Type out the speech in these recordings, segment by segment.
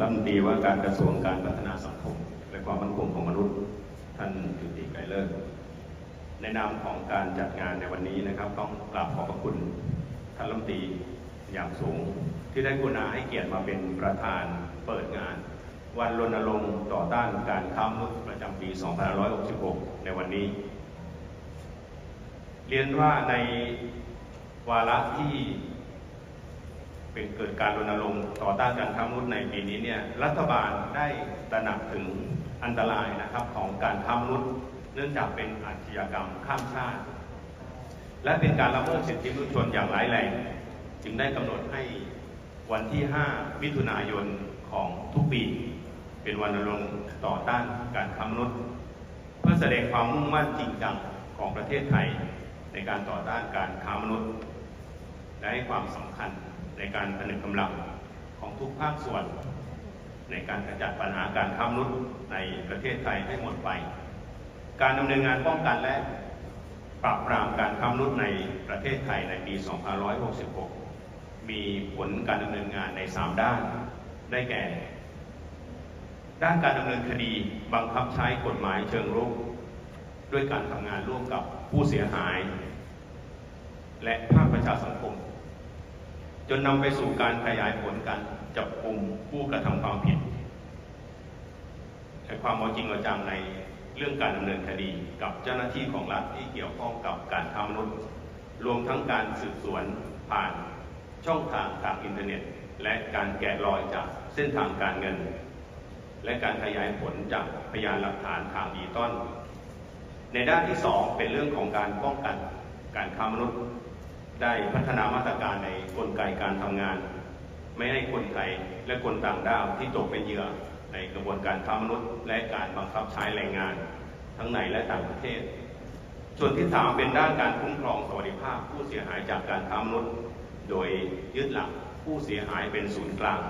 รัฐมนตรีว่าการกระทรวงการพัฒนาสังคม และความมั่นคงของมนุษย์ ท่านจุติไกรเลิศในนามของการจัดงานในวันนี้นะครับ ต้องกราบขอบพระคุณท่านรัฐมนตรีอย่างสูง ที่ได้กรุณาให้เกียรติมาเป็นประธานเปิดงาน วันรณรงค์ต่อต้านการค้ามนุษย์ประจำปี 2566 ในวันนี้ เรียนว่าในวาระที่ เป็นเกิดการรณรงค์ต่อต้านการค้ามนุษย์ในปีนี้เนี่ยรัฐบาลได้ตระหนักถึงอันตรายนะครับของการค้ามนุษย์ เนื่องจากเป็นอาชญากรรมข้ามชาติ และเป็นการละเมิดสิทธิมนุษยชนอย่างร้ายแรงจึงได้กำหนดให้วันที่ 5 มิถุนายนของทุกปี เป็นวันรณรงค์ต่อต้านการค้ามนุษย์ เพื่อแสดงความมุ่งมั่นจริงจังของประเทศไทยในการต่อต้านการค้ามนุษย์ และให้ความสำคัญ ในการผนึกกำลังของทุกภาคส่วน ในการกระจัดปัญหาการค้ามนุษย์ในประเทศไทยให้หมดไป การดำเนินงานป้องกันและปราบปรามการค้ามนุษย์ในประเทศไทยในปี 2566 มีผลการดำเนินงานใน 3 ด้าน ได้แก่ ด้านการดำเนินคดีบังคับใช้กฎหมายเชิงรุก ด้วยการทำงานร่วมกับผู้เสียหาย และภาคประชาสังคม จนนำไปสู่การขยายผลการจับกลุ่มผู้กระทำความผิดและความเอาจริงเอาจังในเรื่องการดำเนินคดีกับเจ้าหน้าที่ของรัฐที่เกี่ยวข้องกับการค้ามนุษย์รวมทั้งการสืบสวนผ่านช่องทางทางอินเทอร์เน็ต และการแกะรอยจากเส้นทางการเงิน และการขยายผลจากพยานหลักฐานทางดิจิตอลในด้านที่สองเป็นเรื่องของการป้องกันการค้ามนุษย์ ได้พัฒนามาตรการในกลไกการทำงาน ไม่ให้คนไทยและคนต่างด้าวที่ตกเป็นเหยื่อในกระบวนการค้ามนุษย์ และการบังคับใช้แรงงาน ทั้งในและต่างประเทศ ส่วนที่สามเป็นด้านการคุ้มครองสวัสดิภาพผู้เสียหายจากการค้ามนุษย์ โดยยึดหลักผู้เสียหายเป็นศูนย์กลาง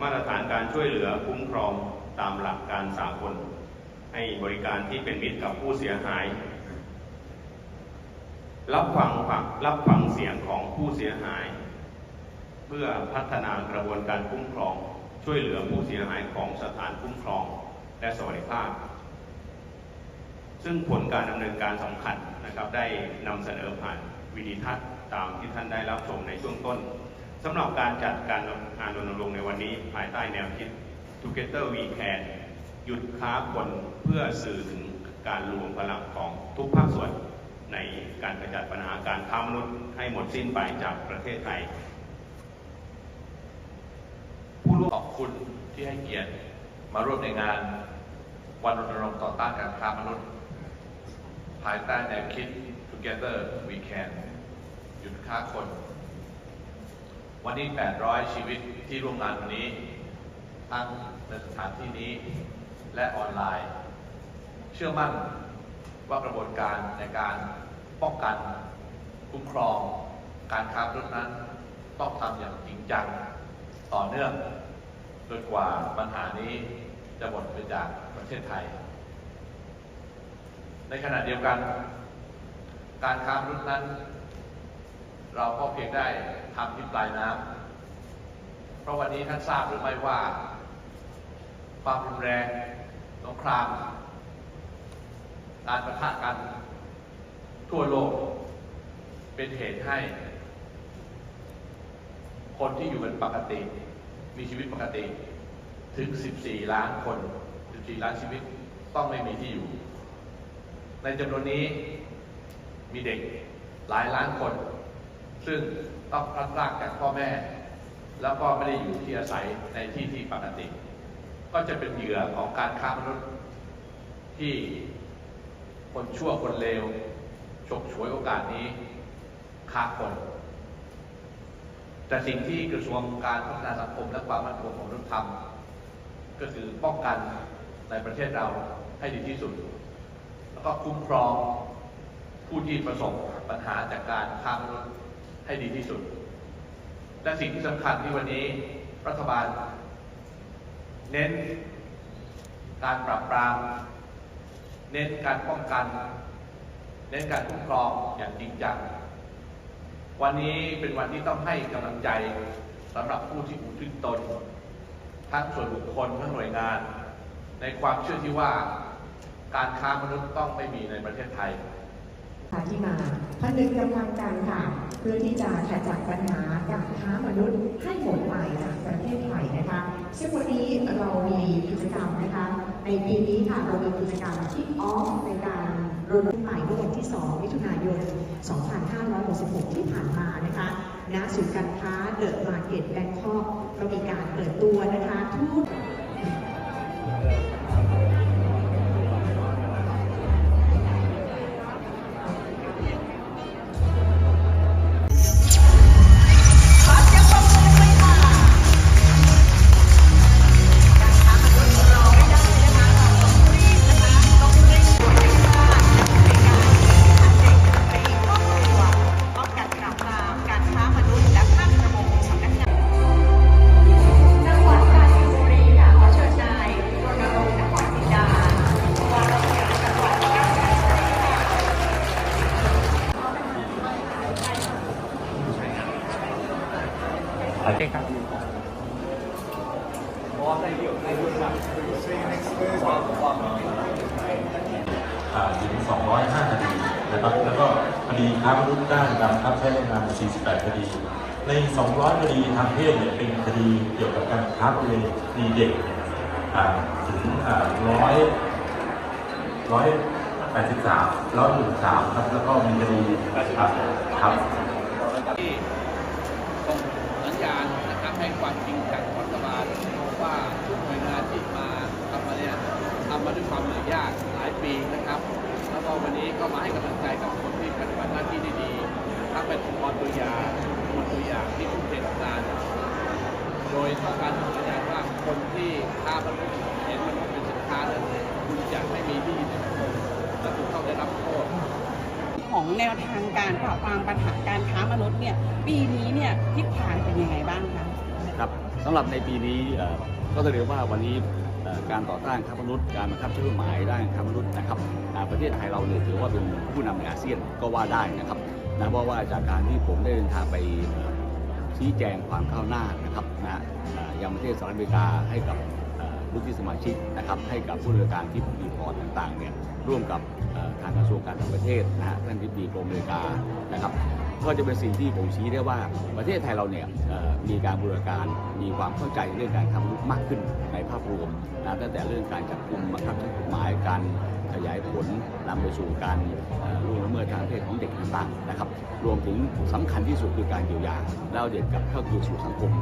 มาตรฐานการช่วยเหลือคุ้มครองตามหลักการสากลให้บริการที่เป็นมิตรกับผู้เสียหาย รับฟังรับฟังเสียงของผู้เสียหาย เพื่อพัฒนากระบวนการคุ้มครอง ช่วยเหลือผู้เสียหายของสถานคุ้มครอง และสวัสดิภาพ ซึ่งผลการดำเนินการสำคัญนะครับ ได้นำเสนอผ่านวิดีทัศน์ตามที่ท่านได้รับชมในช่วงต้นสำหรับการจัดการงานรณรงค์ในวันนี้ภายใต้แนวคิด Together We Can หยุดค้าคนเพื่อสื่อถึงการรวมพลังของทุกภาคส่วนใน การกระจัดปัญหาการค้ามนุษย์ให้หมดสิ้นไปจากประเทศไทย ผู้ร่วมขอบคุณที่ให้เกียรติมาร่วมในงานวันรณรงค์ต่อต้านการค้ามนุษย์ ภายใต้แนวคิด Together We Can หยุดฆ่าคน วันนี้ 800 ชีวิตที่ร่วมงานวันนี้ ทั้งในสถานที่นี้และออนไลน์ เชื่อมั่นว่ากระบวนการในการ ป้องกันคุ้มครองการค้ามนุษย์นั้น ต้องทำอย่างจริงจังต่อเนื่องจนกว่าปัญหานี้จะหมดไปจากประเทศไทย ในขณะเดียวกัน การค้ามนุษย์นั้น เราก็เพียงได้ทำที่ปลายน้ำเพราะวันนี้ท่านทราบหรือไม่ว่า ความรุนแรงสงครามการประทะกัน ทั่วโลก เป็นเหตุให้ คนที่อยู่เป็นปกติ มีชีวิตปกติ ถึง 14 ล้านคน 14 ล้านชีวิตต้องไม่มีที่อยู่ ในจำนวนนี้มีเด็กหลายล้านคน ซึ่งต้องพลัดพรากจากพ่อแม่ แล้วก็ไม่ได้อยู่ที่อาศัยในที่ที่ปกติ ก็จะเป็นเหยื่อของการค้ามนุษย์ที่คนชั่วคนเลว ฉกฉวยโอกาสนี้ฆ่าคน แต่สิ่งที่กระทรวงการพัฒนาสังคมและความมั่นคงของมนุษยธรรมก็คือป้องกันในประเทศเราให้ดีที่สุด แล้วก็คุ้มครองผู้ที่ประสบปัญหาจากการค้ามนุษย์ให้ดีที่สุด และสิ่งที่สำคัญที่วันนี้รัฐบาล เน้นการปราบปราม เน้นการป้องกัน เน้นการคุ้มครองอย่างจริงจัง วันนี้เป็นวันที่ต้องให้กำลังใจสำหรับผู้ที่อุทิศตน ทั้งส่วนบุคคลทั้งหน่วยงาน ในความเชื่อที่ว่าการค้ามนุษย์ต้องไม่มีในประเทศไทยค่ะที่มาผนึกกำลังกันค่ะ เพื่อที่จะขจัดปัญหาการค้ามนุษย์ให้หมดไปจากประเทศไทยนะคะ ซึ่งวันนี้เรามีกิจกรรมนะคะ ในปีนี้ค่ะเรามีกิจกรรมที่ออฟ รรณรงค์ใหม่เมื่อวันที่ 2 มิถุนายน 2566 ที่ผ่านมานะคะณศูนย์การค้าเดอะมาร์เก็ตแบงคอกก็มีการเปิดตัวนะคะทูต อ่าถึง205คดีนะครับแล้วก็คดีค้ามนุษย์ด้านการบังคับใช้แรงงาน 48 คดี ใน 200 คดีทางเพศเนี่ยเป็นคดีเกี่ยวกับการค้าประเวณีเด็กเนี่ยอ่าถึงอ่าร้อยร้อยแปดสิบสามร้อยหนึ่งสามครับแล้วก็มีคดีครับที่ส่งสัญญาณนะครับ ให้ความจริงจากรัฐบาลว่าทุกหน่วยงานที่มาทำมาเนี่ยทำมาด้วยความเหนื่อยยากหลายปีนะครับ แล้วก็วันนี้ก็มาให้กำลังใจกับคนที่ปฏิบัติหน้าที่ได้ดีทั้งเป็นองค์กรตัวอย่างค์กรตัวอย่างที่ทุ่มเททำงานโดยต้องการส่งสัญญาว่าคนที่ค้ามนุษย์เห็นมันเป็นสินค้านั้นคุณจะไม่มีที่ยืนในสังคมและคุณต้องได้รับโทษของแนวทางการปราบปรามปัญหาการค้ามนุษย์เนี่ยปีนี้เนี่ยทิศทางเป็นยังไงบ้างคะ สำหรับในปีนี้ก็จะเรียกว่าวันนี้การต่อต้านค้ามนุษย์การบังคับใช้กฎหมายด้านค้ามนุษย์นะครับประเทศไทยเราเนี่ยถือว่าเป็นผู้นำในอาเซียนก็ว่าได้นะครับนะเพราะว่าจากการที่ผมได้เดินทางไปชี้แจงความก้าวหน้านะครับนะยังประเทศสหรัฐอเมริกาให้กับเอ่อลูกที่สมาชิกนะครับให้กับผู้ดำเนินการที่รีพอร์ตต่างๆเนี่ยร่วมกับทางกระทรวงการต่างประเทศนะฮะท่านทิบดีกรมอเมริกานะครับ ก็จะเป็นสิ่งที่ผมชี้ได้ว่าประเทศไทยเราเนี่ยมีการบูรณาการมีความเข้าใจเรื่องการทำนุษย์มากขึ้นในภาพรวมนะตั้งแต่เรื่องการจับกลุ่มบังคับใช้กฎหมายการขยายผลนำไปสู่การล่วงละเมิดทางเพศของเด็กต่างๆนะครับ รวมถึงสำคัญที่สุดคือการเยียวยาแล้วเด็กกลับเข้าคืนสู่สังคม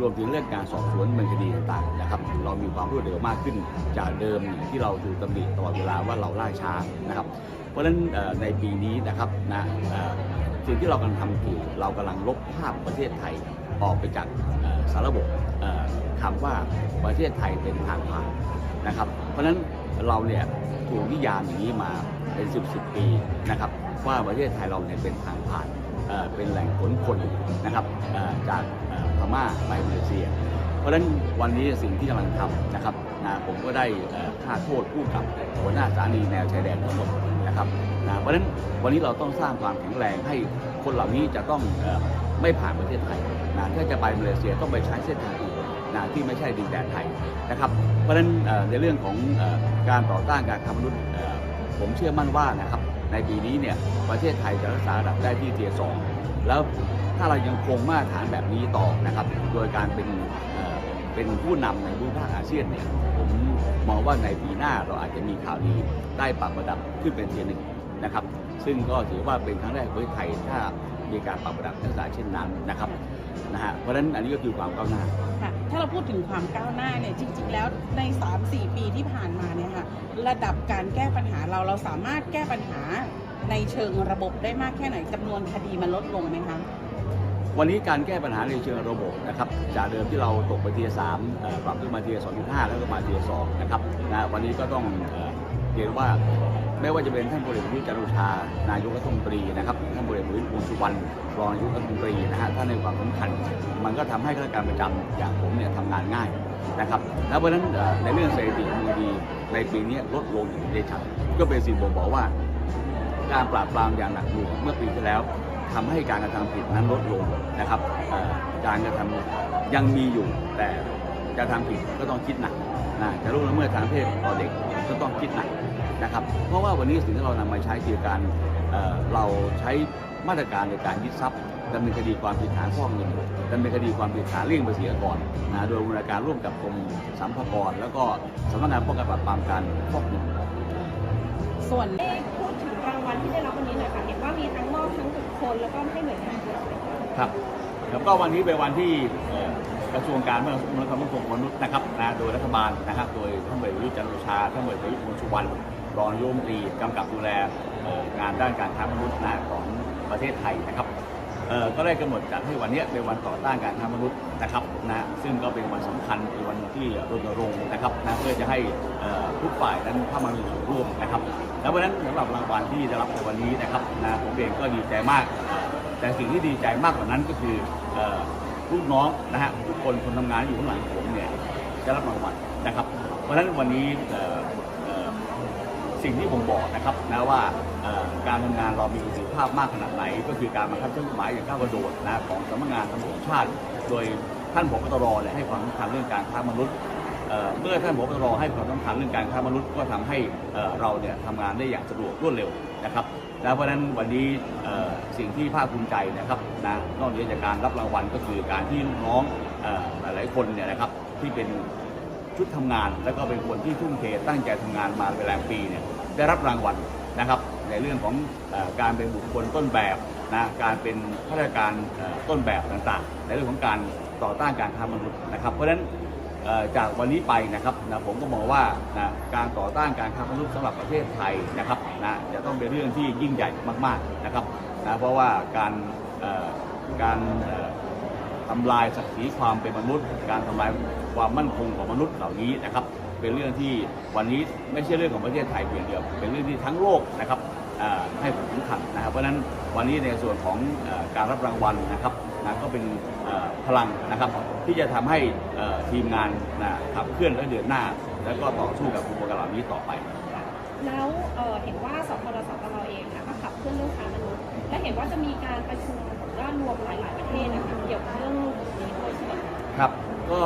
รวมถึงเรื่องการสอบสวนดำเนินคดีต่างๆนะครับ เรามีความรวดเร็วมากขึ้น จากเดิมที่เราถูกตำหนิตลอดเวลาว่าเราล่าช้านะครับ เพราะฉะนั้นในปีนี้นะครับนะ สิ่งที่เรากำลังทำคือเรากำลังลบภาพประเทศไทยออกไปจากสารบบคำว่าประเทศไทยเป็นทางผ่านนะครับ เพราะฉะนั้นเราเนี่ยถูกนิยามอย่างนี้มาเป็น 10 10ปีนะครับ ว่าประเทศไทยเราเนี่ยเป็นทางผ่านเเป็นแหล่งขนคนนะครับจากพม่าไปมาเลเซีย เพราะฉะนั้นวันนี้สิ่งที่กำลังทำนะครับผมก็ได้ค่าโทษผู้กับหัวหน้าสถานีแนวชายแดนทั้งหมดนะครับ นะเพราะฉะนั้นวันนี้เราต้องสร้างความแข็งแรงให้คนเหล่านี้จะต้องไม่ผ่านประเทศไทยนะถ้าจะไปมาเลเซียต้องไปใช้เส้นทางอื่นนะที่ไม่ใช่ดินแดนไทยนะครับ เพราะฉะนั้นในเรื่องของอการต่อต้านการค้ามนุษย์ผมเชื่อมั่นว่านะครับในปีนี้เนี่ยประเทศไทยจะรักษาระดับได้ที่เทียสองแล้วถ้าเรายังคงมาตรฐานแบบนี้ต่อนะครับ โดยการเป็นเป็นผู้นำในภูมิภาคอาเซียนเนี่ยผมมองว่าในปีหน้าเราอาจจะมีข่าวดีได้ปรับระดับขึ้นเป็นเทียหนึ่ง นะครับ ซึ่งก็ถือว่าเป็นครั้งแรกของประเทศไทยถ้ามีการปรับระดับลักษณะเช่นนั้นนะครับนะฮะเพราะฉะนั้นอันนี้ก็คือความก้าวหน้า ค่ะถ้าเราพูดถึงความก้าวหน้าเนี่ยจริง ๆ แล้วใน 3-4 ปีที่ผ่านมาเนี่ยค่ะระดับการแก้ปัญหาเราเราสามารถแก้ปัญหาในเชิงระบบได้มากแค่ไหนจำนวนคดีมันลดลงไหมคะ วันนี้การแก้ปัญหาในเชิงระบบนะครับ จากเดิมที่เราตกไปเทียร์สามเอ่อปรับขึ้นมาเทียร์สองจุดห้าแล้วก็มาเทียร์สองนะครับนะวันนี้ก็ต้องเอ่อเรียนว่า ไม่ว่าจะเป็นท่านพลเอกประยุทธ์จันทร์โอชานายกรัฐมนตรีนะครับท่านพลเอกประวิตรวงษ์สุวรรณรองนายกรัฐมนตรีนะฮะท่านในความสำคัญ มันก็ทำให้ข้าราชการประจำอย่างผมเนี่ยทำงานง่ายนะครับแล้วเพราะฉะนั้นในเรื่องสถิติมือดีในปีนี้ลดลงอย่างได้ชัดก็เป็นสิ่งบ่งบอกว่า การปราบปรามอย่างหนักหน่วงเมื่อปีที่แล้วทำให้การกระทำผิดนั้นลดลงนะครับการกระทำยังมีอยู่แต่จะทำผิดก็ต้องคิดหนักนะจะรู้ละเมิดทางเพศต่อเด็กก็ต้องคิดหนัก นะครับ เพราะว่าวันนี้สิ่งที่เรานำมาใช้คือการเอ่อเราใช้มาตรการในการยึดทรัพย์ดำเนินคดีความผิดฐานฟอกเงินดำเนินคดีความผิดฐานเลี่ยงภาษีอากรนะโดยบูรณาการร่วมกับกรมสรรพากรแล้วก็สำนักงานป้องกันปราบปรามการฟอกเงินส่วนพูดถึงรางวัลที่ได้รับวันนี้หน่อยค่ะเห็นว่ามีทั้งมอบทั้งบุคคลแล้วก็ให้หน่วยงานด้วยครับแล้วก็วันนี้เป็นวันที่เอ่อกระทรวงการเมืองและความมั่นคงของมนุษย์นะครับนะโดยรัฐบาลนะครับ โดยท่านเอกประยุทธ์จันทร์โอชาท่านเอกประยุทธ์วงษ์สุวรรณ รองนายกรัฐมนตรีกำกับดูแลงานด้านการค้ามนุษย์นะของประเทศไทยนะครับก็ได้กำหนดจัดให้วันนี้เป็นวันต่อต้านการค้ามนุษย์นะครับนะซึ่งก็เป็นวันสำคัญเป็นวันที่รณรงค์นะครับนะเพื่อจะให้ทุกฝ่ายนั้นเข้ามามีส่วนร่วมนะครับ แล้ววันนั้นสำหรับรางวัลที่ได้รับในวันนี้นะครับนะผมเองก็ดีใจมาก แต่สิ่งที่ดีใจมากกว่านั้นก็คือลูกน้องนะฮะทุกคนคนทำงานอยู่ข้างหลังผมเนี่ยจะรับรางวัลนะครับ เพราะฉะนั้นวันนี้ สิ่งที่ผมบอกนะครับนะว่าการทำงานเรามีประสิทธิภาพมากขนาดไหน ก็คือการบังคับใช้กฎหมายอย่างก้าวกระโดดนะของสำนักงานตำรวจชาติ โดยท่านผบตรเนี่ยให้ความสำคัญเรื่องการค้ามนุษย์เมื่อท่านผบตรให้ความสำคัญเรื่องการค้ามนุษย์ก็ทำให้เราเนี่ยทำงานได้อย่างสะดวกรวดเร็วนะครับแล้วเพราะนั้นวันนี้สิ่งที่ภาคภูมิใจนะครับนะนอกเหนือจากการรับรางวัลก็คือการที่ลูกน้องอหลายๆคนเนี่ยนะครับที่เป็น ชุดทำงาน แล้วก็เป็นคนที่ทุ่มเทตั้งใจทำงานมาเป็นแรมปีเนี่ยได้รับรางวัลนะครับในเรื่องของอการเป็นบุคคลต้นแบบนะการเป็นข้าราชการต้นแบบต่างๆ ในเรื่องของการต่อต้านการค้ามนุษย์นะครับ เพราะฉะนั้นจากวันนี้ไปนะครับนะผมก็มองว่านะการต่อต้านการค้ามนุษย์สำหรับประเทศไทยนะครับนะจะต้องเป็นเรื่องที่ยิ่งใหญ่มากๆนะครับนะเพราะว่าการการ ทำลายศักดิ์ศรีความเป็นมนุษย์ การทำลายความมั่นคงของมนุษย์เหล่านี้นะครับ เป็นเรื่องที่วันนี้ไม่ใช่เรื่องของประเทศไทยเพียงเดียว เป็นเรื่องที่ทั้งโลกนะครับให้ความสำคัญนะครับเพราะฉะนั้นวันนี้ในส่วนของอการรับรางวัลนะครับนะก็เป็นพลังนะครับ ที่จะทำให้ทีมงานนะขับเคลื่อนและเดินหน้า แล้วก็ต่อสู้กับอุปกรณ์เหล่านี้ต่อไป แล้วเเห็นว่าสพรสตรเองค่ะก็ขับเคลื่อนเรื่องค้ามนุษย์และเห็นว่าจะมีการประชุม ว่ารวมหลายๆประเทศนะคะเกี่ยวกับเรื่องนี้ด้วยใช่ไหมคะครับก็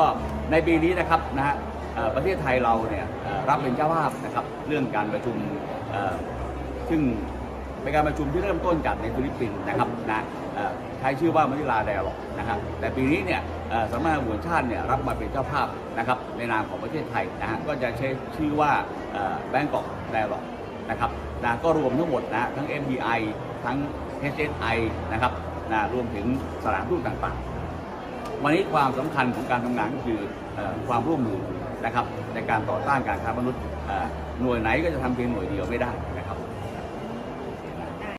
ในปีนี้นะครับนะฮะเอ่อประเทศไทยเราเนี่ยเอ่อรับเป็นเจ้าภาพนะครับเรื่องการประชุมเอ่อซึ่งเป็นการประชุมที่เริ่มต้นจากในฟิลิปปินส์นะครับนะเอ่อใช้ชื่อว่ามะนิลาไดลนะครับแต่ปีนี้เนี่ยเอ่อสำนักงานตำรวจแห่งชาติเนี่ยรับมาเป็นเจ้าภาพนะครับในนามของประเทศไทยนะฮะก็จะใช้ชื่อว่าแบงกอกไดลนะครับนะก็รวมทั้งหมดนะฮะทั้ง MDI ทั้ง HSI นะครับ นะรวมถึงสถานทูตต่างๆ วันนี้ความสำคัญของการทำงานก็คืออความร่วมมือนะครับในการต่อต้านการค้ามนุษย์หน่วยไหนก็จะทำเพียงหน่วยเดียวไม่ได้นะ